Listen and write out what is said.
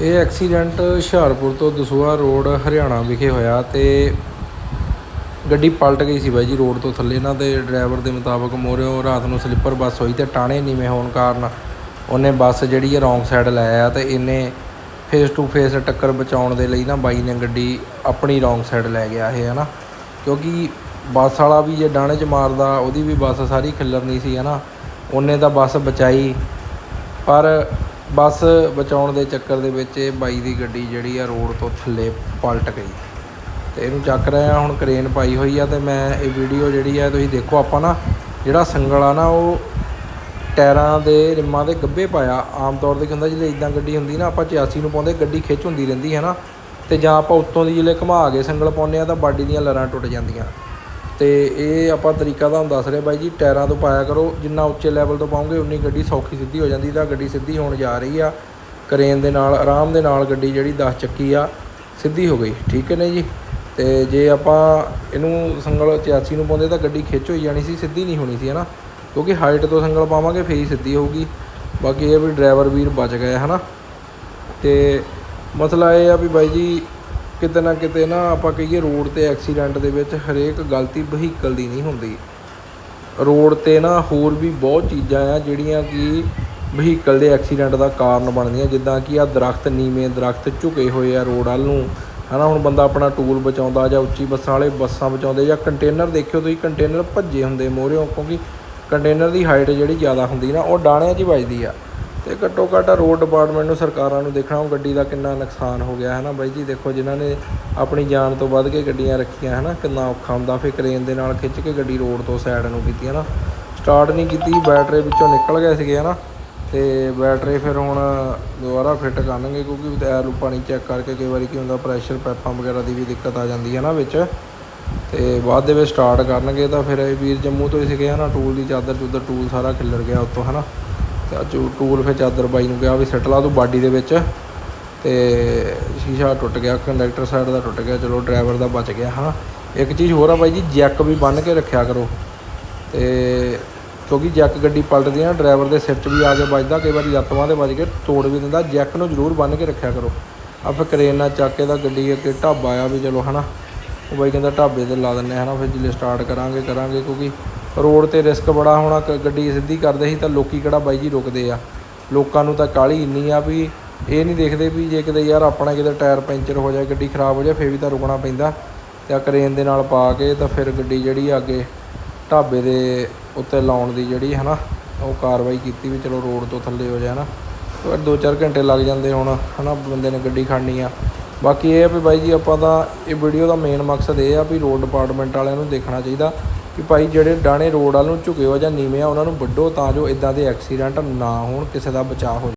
ਇਹ ਐਕਸੀਡੈਂਟ ਹੁਸ਼ਿਆਰਪੁਰ ਤੋਂ ਦਸੂਹਾ ਰੋਡ ਹਰਿਆਣਾ ਵਿਖੇ ਹੋਇਆ ਤੇ ਗੱਡੀ ਪਲਟ ਗਈ ਸੀ ਬਾਈ ਜੀ ਰੋਡ ਤੋਂ ਥੱਲੇ। ਨਾ ਦੇ ਡਰਾਈਵਰ ਦੇ ਮੁਤਾਬਕ ਮੋਰਿਓ ਰਾਤ ਨੂੰ ਸਲੀਪਰ ਬੱਸ ਹੋਈ ਤੇ ਟਾਣੇ ਨੀਵੇਂ ਹੋਣ ਕਾਰਨ ਉਹਨੇ ਬੱਸ ਜਿਹੜੀ ਹੈ ਰੋਂਗ ਸਾਈਡ ਲੈ ਆਇਆ ਤੇ ਇਹਨੇ ਫੇਸ ਟੂ ਫੇਸ ਟੱਕਰ ਬਚਾਉਣ ਦੇ ਲਈ ਨਾ ਬਾਈ ਨੇ ਗੱਡੀ ਆਪਣੀ ਰੋਂਗ ਸਾਈਡ ਲੈ ਗਿਆ ਇਹ, ਹਨਾ? ਕਿਉਂਕਿ ਬੱਸ ਵਾਲਾ ਵੀ ਜੇ ਡਾਣੇ 'ਚ ਮਾਰਦਾ, ਉਹਦੀ ਵੀ ਬੱਸ ਸਾਰੀ ਖਿੱਲਰਨੀ ਸੀ, ਹਨਾ? ਉਹਨੇ ਤਾਂ ਬੱਸ ਬਚਾਈ। ਪਰ ਬੱਸ ਬਚਾਉਣ ਦੇ ਚੱਕਰ ਦੇ ਵਿੱਚ ਇਹ ਬਾਈ ਦੀ ਗੱਡੀ ਜਿਹੜੀ ਆ ਰੋਡ ਤੋਂ ਥੱਲੇ ਪਲਟ ਗਈ। ਤੇ ਇਹਨੂੰ ਚੱਕ ਰਿਹਾ ਹੁਣ ਕ੍ਰੇਨ ਪਾਈ ਹੋਈ ਆ ਤੇ ਮੈਂ ਇਹ ਵੀਡੀਓ ਜਿਹੜੀ ਆ ਤੁਸੀਂ ਦੇਖੋ ਆਪਾਂ ਨਾ, ਜਿਹੜਾ ਸੰਗਲ ਆ ਨਾ ਉਹ ਟਾਇਰਾਂ ਦੇ ਰਿੰਮਾਂ ਦੇ ਗੱਬੇ ਪਾਇਆ। ਆਮ ਤੌਰ ਤੇ ਕੀ ਹੁੰਦਾ ਜਦੋਂ ਇਦਾਂ ਗੱਡੀ ਹੁੰਦੀ ਨਾ, ਆਪਾਂ 86 ਨੂੰ ਪਾਉਂਦੇ, ਗੱਡੀ ਖਿੱਚ ਹੁੰਦੀ ਰਹਿੰਦੀ ਹੈ ਨਾ। ਤੇ ਜਾਂ ਆਪਾਂ ਉੱਤੋਂ ਦੀ ਜਿਹੜੇ ਘੁਮਾ ਕੇ ਸੰਗਲ ਪਾਉਂਦੇ ਆ ਤਾਂ ਬਾਡੀ ਦੀਆਂ ਲਰਾਂ ਟੁੱਟ ਜਾਂਦੀਆਂ। ਅਤੇ ਇਹ ਆਪਾਂ ਤਰੀਕਾ ਤੁਹਾਨੂੰ ਦੱਸ ਰਹੇ ਬਾਈ ਜੀ, ਟਾਇਰਾਂ ਤੋਂ ਪਾਇਆ ਕਰੋ, ਜਿੰਨਾ ਉੱਚੇ ਲੈਵਲ ਤੋਂ ਪਾਉਂਗੇ, ਉਨੀ ਗੱਡੀ ਸੌਖੀ ਸਿੱਧੀ ਹੋ ਜਾਂਦੀ, ਤਾਂ ਗੱਡੀ ਸਿੱਧੀ ਹੋਣ ਜਾ ਰਹੀ ਆ। ਕਰੇਨ ਦੇ ਨਾਲ, ਆਰਾਮ ਦੇ ਨਾਲ ਗੱਡੀ ਜਿਹੜੀ 10 ਚੱਕੀ ਆ, ਸਿੱਧੀ ਹੋ ਗਈ, ਠੀਕ ਹੈ ਨਾ ਜੀ? ਤੇ ਜੇ ਆਪਾਂ ਇਹਨੂੰ ਸੰਗਲ 86 ਨੂੰ ਪਾਉਂਦੇ ਤਾਂ ਗੱਡੀ ਖਿੱਚ ਹੋਈ ਜਾਣੀ ਸੀ, ਸਿੱਧੀ ਨਹੀਂ ਹੋਣੀ ਸੀ, ਹਨਾ? ਕਿਉਂਕਿ ਹਾਈਟ ਤੋਂ ਸੰਗਲ ਪਾਵਾਂਗੇ, ਫੇਰ ਹੀ ਸਿੱਧੀ ਹੋਊਗੀ। ਬਾਕੀ ਇਹ ਵੀ ਡਰਾਈਵਰ ਵੀਰ ਬਚ ਗਏ, ਹਨਾ? ਤੇ ਮਸਲਾ ਇਹ ਆ ਵੀ ਬਾਈ ਜੀ ਕਿਤੇ ਨਾ ਕਿਤੇ ਨਾ ਆਪਾਂ ਕਹੀਏ ਰੋਡ ਤੇ ਐਕਸੀਡੈਂਟ ਦੇ ਵਿੱਚ ਹਰੇਕ ਗਲਤੀ ਵਹੀਕਲ ਦੀ ਨਹੀਂ ਹੁੰਦੀ। ਰੋਡ ਤੇ ਨਾ ਹੋਰ ਵੀ ਬਹੁਤ ਚੀਜ਼ਾਂ ਆ ਜਿਹੜੀਆਂ ਕਿ ਵਹੀਕਲ ਦੇ ਐਕਸੀਡੈਂਟ ਦਾ ਕਾਰਨ ਬਣਦੀਆਂ। ਜਿੱਦਾਂ ਕਿ ਆ ਦਰਖਤ ਨੀਵੇਂ ਦਰਖਤ ਝੁਕੇ ਹੋਏ ਆ ਰੋਡ ਵੱਲ ਨੂੰ। ਹਨਾ, ਹੁਣ ਬੰਦਾ ਆਪਣਾ ਟੂਲ ਬਚਾਉਂਦਾ ਜਾਂ ਉੱਚੀ ਬੱਸਾਂ ਵਾਲੇ ਬੱਸਾਂ ਬਚਾਉਂਦੇ ਜਾਂ ਕੰਟੇਨਰ ਦੇਖਿਓ ਤੁਸੀਂ, ਕੰਟੇਨਰ ਭੱਜੇ ਹੁੰਦੇ ਮੋਹਰਿਓਂ ਕਿਉਂਕਿ ਕੰਟੇਨਰ ਦੀ ਹਾਈਟ ਜਿਹੜੀ ਜ਼ਿਆਦਾ ਹੁੰਦੀ ਨਾ, ਉਹ ਡਾਣਿਆਂ 'ਚ ਵੱਜਦੀ ਆ। ਤੇ ਘੱਟੋ ਘੱਟ ਰੋਡ ਡਿਪਾਰਟਮੈਂਟ ਨੂੰ ਸਰਕਾਰਾਂ ਨੂੰ ਦੇਖਣਾ, ਉਹ ਗੱਡੀ ਦਾ ਕਿੰਨਾ ਨੁਕਸਾਨ ਹੋ ਗਿਆ ਹੈ ਨਾ ਬਾਈ ਜੀ? ਦੇਖੋ, ਜਿਨ੍ਹਾਂ ਨੇ ਆਪਣੀ ਜਾਨ ਤੋਂ ਵੱਧ ਕੇ ਗੱਡੀਆਂ ਰੱਖੀਆਂ ਹੈ ਨਾ ਕਿੰਨਾ ਔਖਾ ਹੁੰਦਾ। ਫਿਰ ਕਰੇਨ ਦੇ ਨਾਲ ਖਿੱਚ ਕੇ ਗੱਡੀ ਰੋਡ ਤੋਂ ਸਾਈਡ ਨੂੰ ਕੀਤੀ ਹੈ ਨਾ ਸਟਾਰਟ ਨਹੀਂ ਕੀਤੀ, ਬੈਟਰੀ ਵਿੱਚੋਂ ਨਿਕਲ ਗਏ ਸੀਗੇ ਹੈ ਨਾ ਤੇ ਬੈਟਰੀ ਫਿਰ ਹੁਣ ਦੁਬਾਰਾ ਫਿੱਟ ਕਰਨਗੇ, ਕਿਉਂਕਿ ਟਾਇਰ ਪਾਣੀ ਚੈੱਕ ਕਰਕੇ ਕਈ ਵਾਰੀ ਕੀ ਹੁੰਦਾ ਪ੍ਰੈਸ਼ਰ ਪੈਪਾਂ ਵਗੈਰਾ ਦੀ ਵੀ ਦਿੱਕਤ ਆ ਜਾਂਦੀ ਹੈ ਨਾ ਵਿੱਚ। ਤੇ ਬਾਅਦ ਦੇ ਵਿੱਚ ਸਟਾਰਟ ਕਰਨਗੇ ਤਾਂ ਫਿਰ ਇਹ ਵੀਰ ਜੰਮੂ ਤੋਂ ਹੀ ਸੀਗੇ, ਹਨਾ ਟੂਲ ਦੀ ਚਾਦਰ ਚੁੱਦਰ ਟੂਲ ਸਾਰਾ ਖਿੱਲਰ ਗਿਆ ਉੱਤੋਂ, ਹਨਾ। ਤੇ ਅੱਜ ਟੂਲ ਫਿਰ ਚਾਦਰ ਬਾਈ ਨੂੰ ਕਿਹਾ ਵੀ ਸੱਟ ਲਾ ਤੂੰ ਬਾਡੀ ਦੇ ਵਿੱਚ ਤੇ ਸ਼ੀਸ਼ਾ ਟੁੱਟ ਗਿਆ ਕੰਡਕਟਰ ਸਾਈਡ ਦਾ ਟੁੱਟ ਗਿਆ, ਚਲੋ ਡਰਾਈਵਰ ਦਾ ਬਚ ਗਿਆ, ਹਨਾ। ਇੱਕ ਚੀਜ਼ ਹੋਰ ਆ ਬਾਈ ਜੀ ਜੈਕ ਵੀ ਬੰਨ ਕੇ ਰੱਖਿਆ ਕਰੋ। ਤੇ ਕਿਉਂਕਿ ਜੈਕ ਗੱਡੀ ਪਲਟਦੀ ਆ ਡਰਾਈਵਰ ਦੇ ਸਿਰ 'ਚ ਵੀ ਆ ਕੇ ਵੱਜਦਾ, ਕਈ ਵਾਰੀ ਲੱਤਾਂ 'ਤੇ ਵੱਜ ਕੇ ਤੋੜ ਵੀ ਦਿੰਦਾ ਜੈਕ ਨੂੰ ਜ਼ਰੂਰ ਬੰਨ ਕੇ ਰੱਖਿਆ ਕਰੋ। ਆ ਫਿਰ ਕਰੇਨ ਨਾਲ ਚੱਕ ਕੇ ਤਾਂ ਗੱਡੀ ਅੱਗੇ ਢਾਬਾ ਆ ਵੀ ਚਲੋ, ਹਨਾ। ਉਹ ਬਾਈ ਕਹਿੰਦਾ ਢਾਬੇ ਤੇ ਲਾ ਦਿੰਨੇ ਹਨਾ। ਫਿਰ ਜਿਲੇ ਸਟਾਰਟ ਕਰਾਂਗੇ ਕਰਾਂਗੇ, ਕਿਉਂਕਿ ਰੋਡ ਤੇ ਰਿਸਕ ਬੜਾ ਹੋਣਾ ਗੱਡੀ ਸਿੱਧੀ ਕਰਦੇ ਸੀ ਤਾਂ ਲੋਕੀ ਕਿਹੜਾ ਬਾਈ ਜੀ ਰੁਕਦੇ ਆ। ਲੋਕਾਂ ਨੂੰ ਤਾਂ ਕਾਹਲੀ ਇੰਨੀ ਆ ਵੀ ਇਹ ਨਹੀਂ ਦੇਖਦੇ ਵੀ ਜੇ ਕਿਤੇ ਯਾਰ ਆਪਣਾ ਕਿਤੇ ਟਾਇਰ ਪੈਂਚਰ ਹੋ ਜਾਏ, ਗੱਡੀ ਖਰਾਬ ਹੋ ਜਾਏ, ਫੇਰ ਵੀ ਤਾਂ ਰੁਕਣਾ ਪੈਂਦਾ। ਤੇ ਕਰੇਨ ਦੇ ਨਾਲ ਪਾ ਕੇ ਤਾਂ ਫਿਰ ਗੱਡੀ ਜਿਹੜੀ ਆ ਅੱਗੇ ਢਾਬੇ ਦੇ ਉੱਤੇ ਲਾਉਣ ਦੀ ਜਿਹੜੀ ਹੈ ਨਾ ਉਹ ਕਾਰਵਾਈ ਕੀਤੀ ਵੀ ਚਲੋ ਰੋਡ ਤੋਂ ਥੱਲੇ ਹੋ ਜਾਏ ਨਾ ਪਰ 2-4 ਘੰਟੇ ਲੱਗ ਜਾਂਦੇ ਹੁਣ ਹਨਾ, ਬੰਦੇ ਨੇ ਗੱਡੀ ਖੜਨੀ ਆ। ਬਾਕੀ ਇਹ ਆ ਵੀ ਬਾਈ ਜੀ ਆਪਾਂ ਤਾਂ ਇਹ ਵੀਡੀਓ ਦਾ ਮੇਨ ਮਕਸਦ ਇਹ ਆ ਵੀ ਰੋਡ ਡਿਪਾਰਟਮੈਂਟ ਵਾਲਿਆਂ ਨੂੰ ਦੇਖਣਾ ਚਾਹੀਦਾ। ਕਿ ਭਾਈ ਜਿਹੜੇ ਡਾਣੇ ਰੋਡ ਵੱਲ ਨੂੰ ਝੁਕੇ ਹੋ ਜਾਂ ਨੀਵੇਂ ਆ, ਉਹਨਾਂ ਨੂੰ ਵੱਢੋ ਤਾਂ ਜੋ ਇਦਾਂ ਦੇ ਐਕਸੀਡੈਂਟ ਨਾ ਹੋਣ, ਕਿਸੇ ਦਾ ਬਚਾਅ ਹੋ